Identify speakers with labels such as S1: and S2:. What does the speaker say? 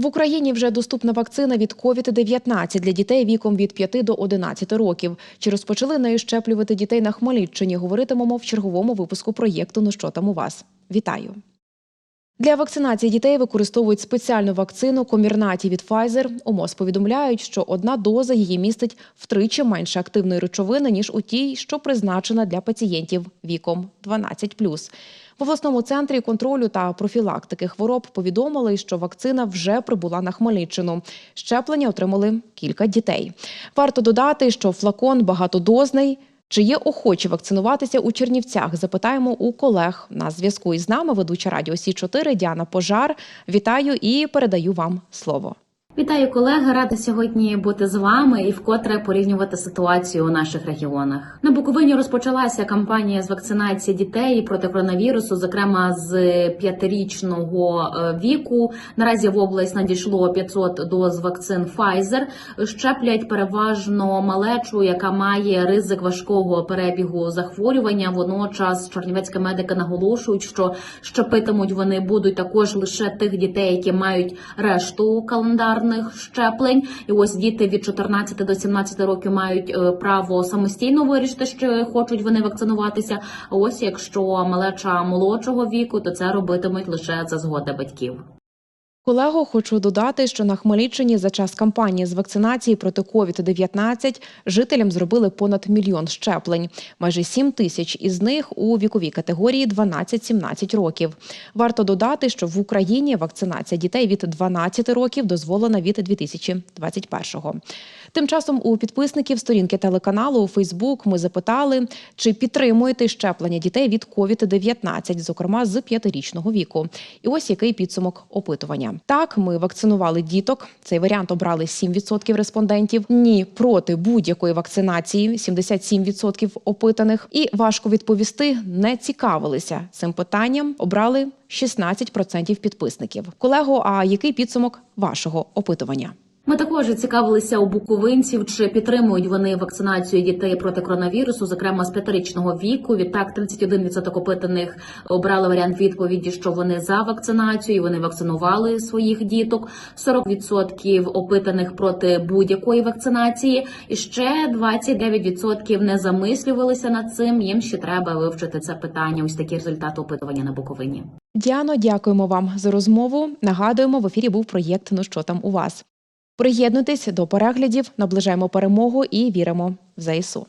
S1: В Україні вже доступна вакцина від COVID-19 для дітей віком від 5 до 11 років. Чи розпочали нею щеплювати дітей на Хмельниччині? Говоритимемо в черговому випуску проєкту Ну що там у вас? Вітаю! Для вакцинації дітей використовують спеціальну вакцину Комірнаті від Pfizer. У повідомляють, що одна доза її містить втричі менше активної речовини, ніж у тій, що призначена для пацієнтів віком 12+. В обласному центрі контролю та профілактики хвороб повідомили, що вакцина вже прибула на Хмельниччину. Щеплення отримали кілька дітей. Варто додати, що флакон багатодозний. Чи є охочі вакцинуватися у Чернівцях? Запитаємо у колег. На зв'язку із нами ведуча радіо Сі 4 Діана Пожар. Вітаю і передаю вам слово.
S2: Вітаю, колеги! Рада сьогодні бути з вами і вкотре порівнювати ситуацію у наших регіонах. На Буковині розпочалася кампанія з вакцинації дітей проти коронавірусу, зокрема з п'ятирічного е, віку. Наразі в область надійшло 500 доз вакцин Pfizer. Щеплять переважно малечу, яка має ризик важкого перебігу захворювання. Водночас чернівецькі медики наголошують, що щепитимуть вони будуть також лише тих дітей, які мають решту календарних щеплень. І ось діти від 14 до 17 років мають е, право самостійно вирішити, що хочуть вони вакцинуватися. А ось якщо малеча молодшого віку, то це робитимуть лише за згоди батьків.
S1: Колего, хочу додати, що на Хмельниччині за час кампанії з вакцинації проти COVID-19 жителям зробили понад мільйон щеплень. Майже 7 тисяч із них у віковій категорії 12-17 років. Варто додати, що в Україні вакцинація дітей від 12 років дозволена від 2021-го. Тим часом у підписників сторінки телеканалу у Фейсбук ми запитали, чи підтримуєте щеплення дітей від COVID-19, зокрема з п'ятирічного віку. І ось який підсумок опитування. Так, ми вакцинували діток. Цей варіант обрали 7% респондентів. Ні, проти будь-якої вакцинації 77% опитаних. І важко відповісти, не цікавилися цим питанням. Обрали 16% підписників. Колего, а який підсумок вашого опитування?
S2: Ми також цікавилися у буковинців, чи підтримують вони вакцинацію дітей проти коронавірусу, зокрема з п'ятирічного віку. Відтак 31% опитаних обрали варіант відповіді, що вони за вакцинацію, і вони вакцинували своїх діток. 40% опитаних проти будь-якої вакцинації, і ще 29% не замислювалися над цим. Їм ще треба вивчити це питання. Ось такі результати опитування на Буковині.
S1: Діано, дякуємо вам за розмову. Нагадуємо, в ефірі був проєкт Ну що там у вас. Приєднуйтесь до переглядів, наближаємо перемогу і віримо в ЗСУ.